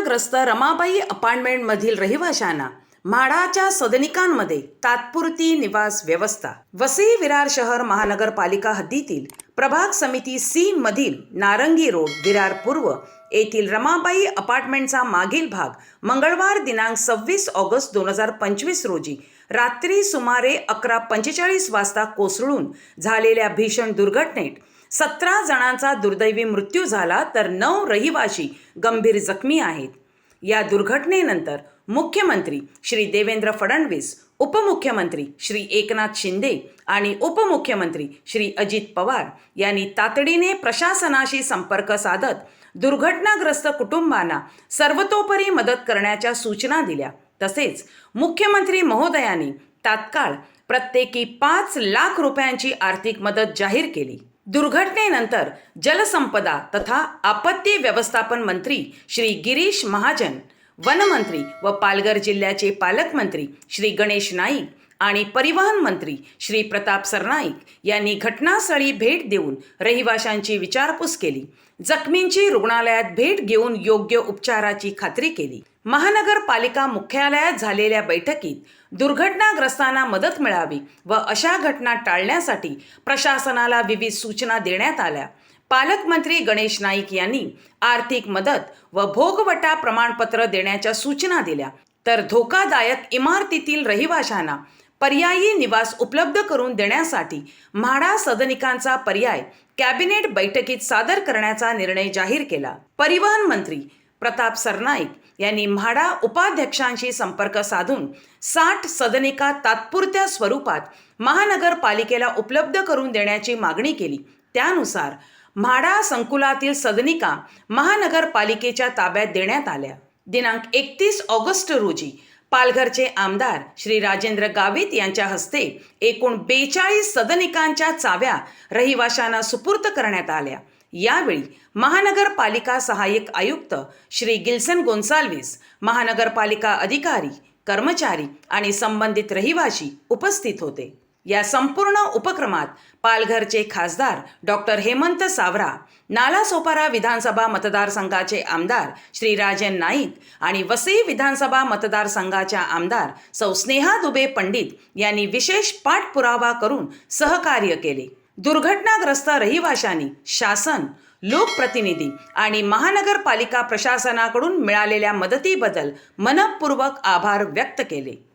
दुर्घटनाग्रस्त रमाबाई अपार्टमेंटमधील रहिवाशांना म्हाडाच्या सदनिकांमध्ये तात्पुरती निवास व्यवस्था. वसई विरार शहर महानगरपालिका हद्दीतील प्रभाग समिती सी मधील नारंगी रोड विरार पूर्व येथील रमाबाई अपार्टमेंटचा मागील भाग मंगळवार दिनांक सव्वीस ऑगस्ट दोन हजार पंचवीस रोजी रात्री सुमारे अकरा पंचेचाळीस वाजता कोसळून झालेल्या भीषण दुर्घटनेत सतरा जणांचा दुर्दैवी मृत्यू झाला तर नऊ रहिवाशी गंभीर जखमी आहेत. या दुर्घटनेनंतर मुख्यमंत्री श्री देवेंद्र फडणवीस उपमुख्यमंत्री श्री एकनाथ शिंदे आणि उपमुख्यमंत्री श्री अजित पवार यांनी तातडीने प्रशासनाशी संपर्क साधत दुर्घटनाग्रस्त कुटुंबांना सर्वतोपरी मदत करण्याच्या सूचना दिल्या. तसेच मुख्यमंत्री महोदयांनी तात्काळ प्रत्येकी पाच लाख रुपयांची आर्थिक मदत जाहीर केली. दुर्घटनेनंतर जलसंपदा तथा आपत्ती व्यवस्थापन मंत्री श्री गिरीश महाजन वनमंत्री व पालघर जिल्ह्याचे पालकमंत्री श्री गणेश नाईक आणि परिवहन मंत्री श्री प्रताप सरनाईक यांनी घटनास्थळी भेट देऊन रहिवाशांची विचारपूस केली. जखमींची रुग्णालयात भेट घेऊन योग्य उपचाराची खात्री केली. महानगरपालिका मुख्यालयात झालेल्या बैठकीत दुर्घटनाग्रस्तांना मदत मिळावी व अशा घटना टाळण्यासाठी प्रशासनाला विविध सूचना देण्यात आल्या. पालकमंत्री गणेश नाईक यांनी आर्थिक मदत व भोगवटा प्रमाणपत्र देण्याच्या सूचना दिल्या. तर धोकादायक इमारतीतील रहिवाशांना पर्यायी निवास उपलब्ध करून देण्यासाठी म्हाडा सदनिकांचा पर्याय कॅबिनेट बैठकीत सादर करण्याचा निर्णय जाहीर केला. परिवहन मंत्री प्रताप सरनाईक यांनी म्हाडा उपाध्यक्षांशी संपर्क साधून साठ सदनिका तात्पुरत्या स्वरूपात महानगरपालिकेला उपलब्ध करून देण्याची मागणी केली. त्यानुसार म्हाडा संकुलातील सदनिका महानगरपालिकेच्या ताब्यात देण्यात आल्या. दिनांक एकतीस ऑगस्ट रोजी पालघरचे आमदार श्री राजेंद्र गावित यांच्या हस्ते एकूण बेचाळीस सदनिकांच्या चाव्या रहिवाशांना सुपूर्त करण्यात आल्या. यावेळी महानगरपालिका सहाय्यक आयुक्त श्री गिल्सन गोन्साल्विस महानगरपालिका अधिकारी कर्मचारी आणि संबंधित रहिवाशी उपस्थित होते. या संपूर्ण उपक्रमात पालघरचे खासदार डॉक्टर हेमंत सावरा नालासोपारा विधानसभा मतदारसंघाचे आमदार श्री राजन नाईक आणि वसई विधानसभा मतदारसंघाच्या आमदार सौ स्नेहा दुबे पंडित यांनी विशेष पाठपुरावा करून सहकार्य केले. दुर्घटनाग्रस्त रहिवाशांनी शासन लोकप्रतिनिधी आणि महानगरपालिका प्रशासनाकडून मिळालेल्या मदतीबद्दल मनपूर्वक आभार व्यक्त केले.